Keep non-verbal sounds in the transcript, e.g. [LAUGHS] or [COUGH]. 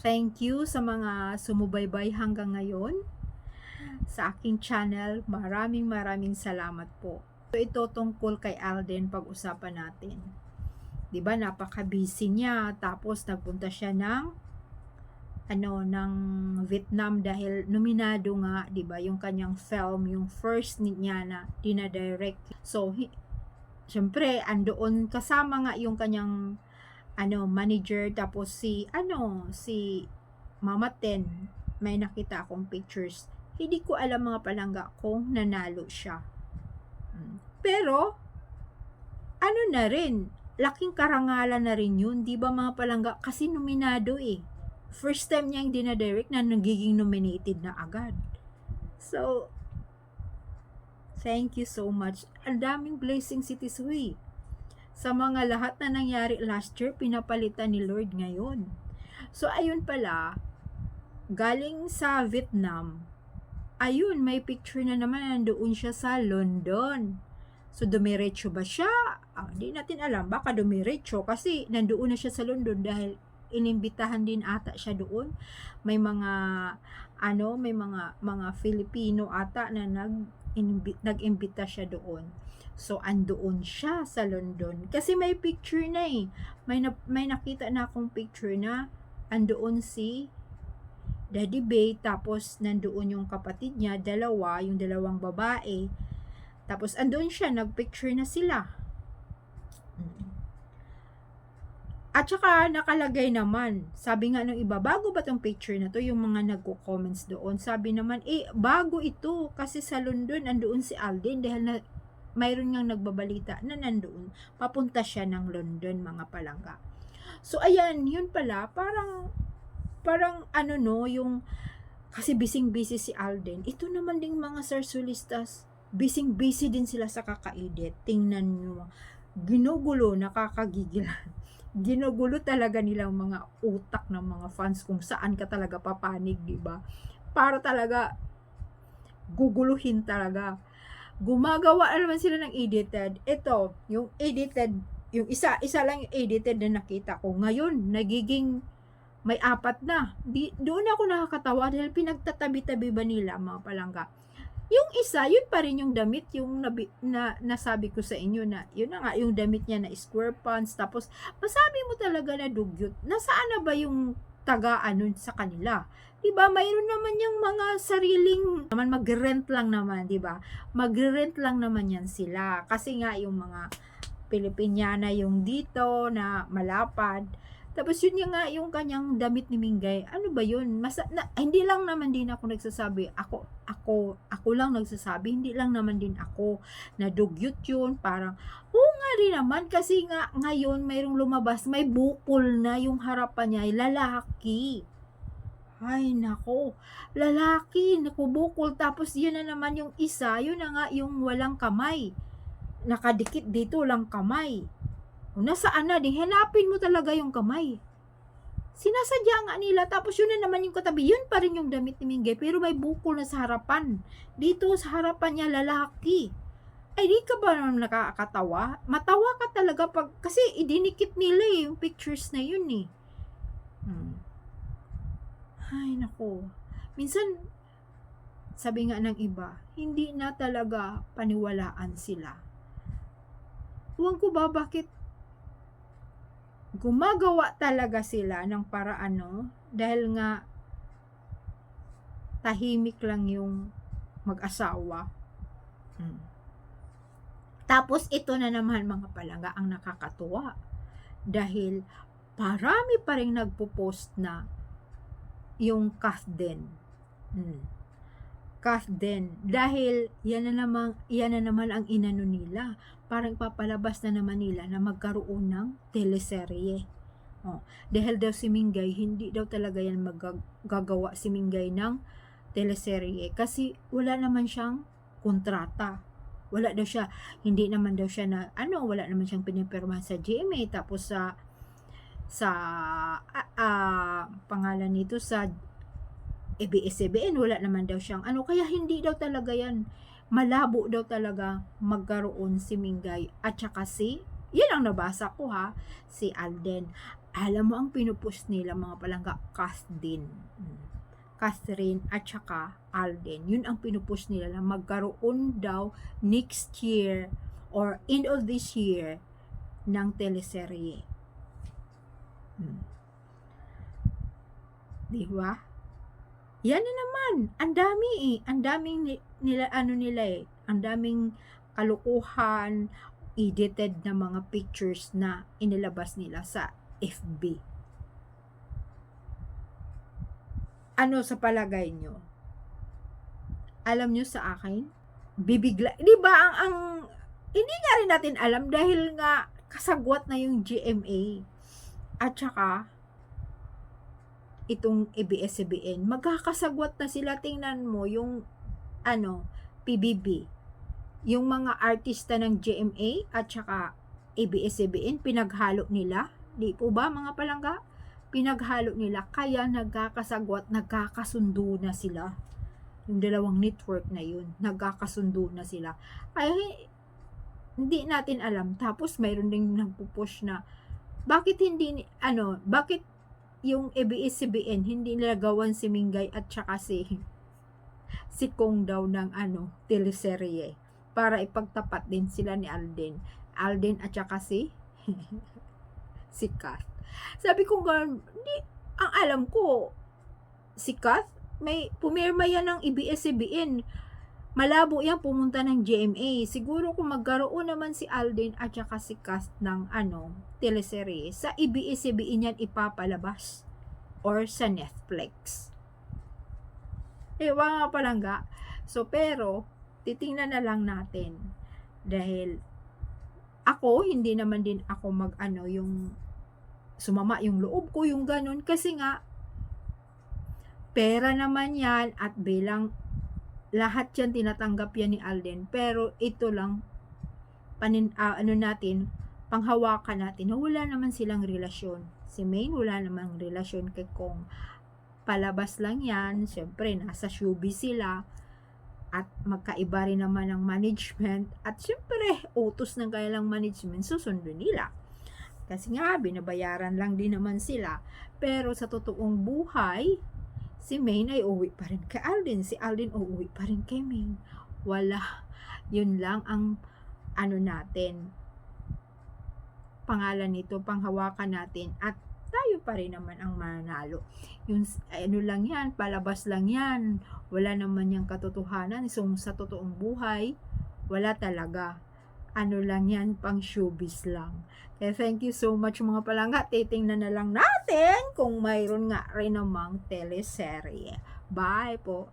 Thank you sa mga sumubaybay hanggang ngayon sa aking channel. Maraming maraming salamat po. So, ito tungkol kay Alden pag-usapan natin. 'Di ba napaka-busy niya tapos nagpunta siya ng ano ng Vietnam dahil nominado nga 'di ba yung kanyang film yung first ni- niya na dinadirect. So hi- syempre andoon kasama nga yung kanyang ano manager tapos si ano si Mama Ten may nakita akong pictures. Hindi ko alam mga palangga kung nanalo siya. Mm. pero ano na rin laking karangalan na rin yun di ba mga palangga? Kasi nominado eh. First time niya yung dinadirect na nagiging nominated na agad. So thank you so much. Ang daming blessing si Tisui sa mga lahat na nangyari last year, pinapalitan ni Lord ngayon. So, ayun pala, galing sa Vietnam, ayun, may picture na naman, nandoon siya sa London. So, dumiretso ba siya? Ah, Hindi natin alam, baka dumiretso kasi nandoon na siya sa London dahil inimbitahan din ata siya doon. May mga, ano, may mga, mga Filipino ata na nag, nag-imbita siya doon. So, andoon siya sa London. Kasi may picture na eh. May, na, may nakita na akong picture na andoon si Daddy Bay, tapos nandoon yung kapatid niya, dalawa, yung dalawang babae. Tapos andoon siya, nagpicture na sila. Mm. At saka nakalagay naman, sabi nga nung iba, bago ba tong picture na to, yung mga nagko-comments doon, sabi naman, eh, bago ito, kasi sa London, andoon si Alden, dahil na, mayroon ngang nagbabalita na nandoon, papunta siya ng London, mga palangga. So, ayan, yun pala, parang, parang ano no, yung, kasi bising-busy si Alden. Ito naman ding mga sarsulistas, bising-busy din sila sa kakaedit. Tingnan nyo, ginugulo, nakakagigilan. [LAUGHS] Ginugulo talaga nilang mga utak ng mga fans kung saan ka talaga papanig, di ba? Para talaga guguluhin talaga gumagawa na naman sila ng edited. Ito, yung edited, yung isa, isa lang yung edited na nakita ko. Ngayon, nagiging may apat na. Di, doon ako nakakatawa dahil pinagtatabi-tabi ba nila mga palangga. Yung isa, yun pa rin yung damit, yung nabi, na, nasabi ko sa inyo na, yun na nga, yung damit niya na square pants, tapos, masabi mo talaga na dugyot. Nasaan na ba yung taga-ano sa kanila? 'di ba? Mayroon naman yung mga sariling naman mag-rent lang naman, 'di ba? Mag-rent lang naman yan sila kasi nga yung mga Pilipiniana yung dito na malapad. Tapos yun yung nga yung kanyang damit ni Mingay. Ano ba yun? Mas, na, hindi lang naman din ako nagsasabi. Ako, ako, ako lang nagsasabi. Hindi lang naman din ako na dugyot yun. Parang, oo nga rin naman. Kasi nga ngayon mayroong lumabas. May bukol na yung harapan niya. Ay lalaki. Ay, nako. Lalaki, nakubukol. Tapos, yun na naman yung isa. Yun na nga yung walang kamay. Nakadikit dito lang kamay. Nasaan na din? Hanapin mo talaga yung kamay. Sinasadya nga nila. Tapos, yun na naman yung katabi. Yun pa rin yung damit ni Mingay. Pero may bukol na sa harapan. Dito sa harapan niya, lalaki. Ay, di ka ba naman nakakatawa? Matawa ka talaga pag... Kasi, idinikit nila eh, yung pictures na yun eh. Hmm. Ay, nako. Minsan, sabi nga ng iba, hindi na talaga paniwalaan sila. Huwag ko ba bakit gumagawa talaga sila ng paraan, no? Dahil nga, tahimik lang yung mag-asawa. Hmm. Tapos, ito na naman mga palangga ang nakakatuwa. Dahil, parami pa rin nagpo-post na yung Kathden. Hmm. Kathden. Dahil yan na naman, yan na naman ang inano nila. Parang papalabas na naman nila na magkaroon ng teleserye. Oh. Dahil daw si Mingay, hindi daw talaga yan magagawa si Mingay ng teleserye. Kasi wala naman siyang kontrata. Wala daw siya, hindi naman daw siya na, ano, wala naman siyang pinipirma sa GMA. Tapos sa, sa ah, ah, pangalan nito sa ABS-CBN wala naman daw siyang ano kaya hindi daw talaga yan malabo daw talaga magkaroon si Mingay at saka si yan ang nabasa ko ha si Alden alam mo ang pinupush nila mga palangga, cast din. Catherine at saka Alden. Yun ang pinupush nila na magkaroon daw next year or end of this year ng teleserye. Hmm. Di ba? Yan na naman. Ang dami eh. Ang daming ni- nila, ano nila eh. Ang daming kalukuhan, edited na mga pictures na inilabas nila sa FB. Ano sa palagay nyo? Alam nyo sa akin? Bibigla. Di ba ang, ang hindi nga rin natin alam dahil nga kasagwat na yung GMA. At saka, itong ABS-CBN, magkakasagwat na sila. Tingnan mo yung, ano, PBB. Yung mga artista ng GMA at saka ABS-CBN, pinaghalo nila. Di po ba mga palangga? Pinaghalo nila. Kaya nagkakasagwat, nagkakasundo na sila. Yung dalawang network na yun, nagkakasundo na sila. Kaya hindi natin alam. Tapos mayroon ding nagpupush na bakit hindi, ano, bakit yung ABS-CBN hindi nila gawan si Mingay at saka si [LAUGHS] si Kong daw ng ano, teleserye para ipagtapat din sila ni Alden. Alden at saka si [LAUGHS] si Kath. Sabi ko nga, hindi, ang alam ko, si Kath, may pumirma yan ng ABS-CBN. Malabo yan pumunta ng GMA. Siguro kung magkaroon naman si Alden at saka si Kath ng ano, teleserye, sa ABS-CBN yan ipapalabas or sa Netflix. Ewan nga palangga. So, pero, titingnan na lang natin. Dahil, ako, hindi naman din ako mag, ano, yung, sumama yung loob ko, yung ganun. Kasi nga, pera naman yan, at bilang, lahat yan tinatanggap yan ni Alden. Pero, ito lang, panin, ah, ano natin, panghawakan natin, na wala naman silang relasyon. Si Maine, wala namang relasyon kay Kong palabas lang yan. Siyempre, nasa showbiz sila. At magkaiba rin naman ang management. At siyempre, utos ng kailang management, susunod nila. Kasi nga, binabayaran lang din naman sila. Pero sa totoong buhay, si Maine ay uwi pa rin kay Alden. Si Alden uuwi pa rin kay Maine. Wala. Yun lang ang ano natin. Pangalan nito, panghawakan natin. At tayo pa rin naman ang mananalo. Yung ano lang yan, palabas lang yan. Wala naman yung katotohanan. So, sa totoong buhay, wala talaga. Ano lang yan, pang showbiz lang. Kaya thank you so much mga palangga. Titingnan na lang natin kung mayroon nga rin namang teleserye. Bye po.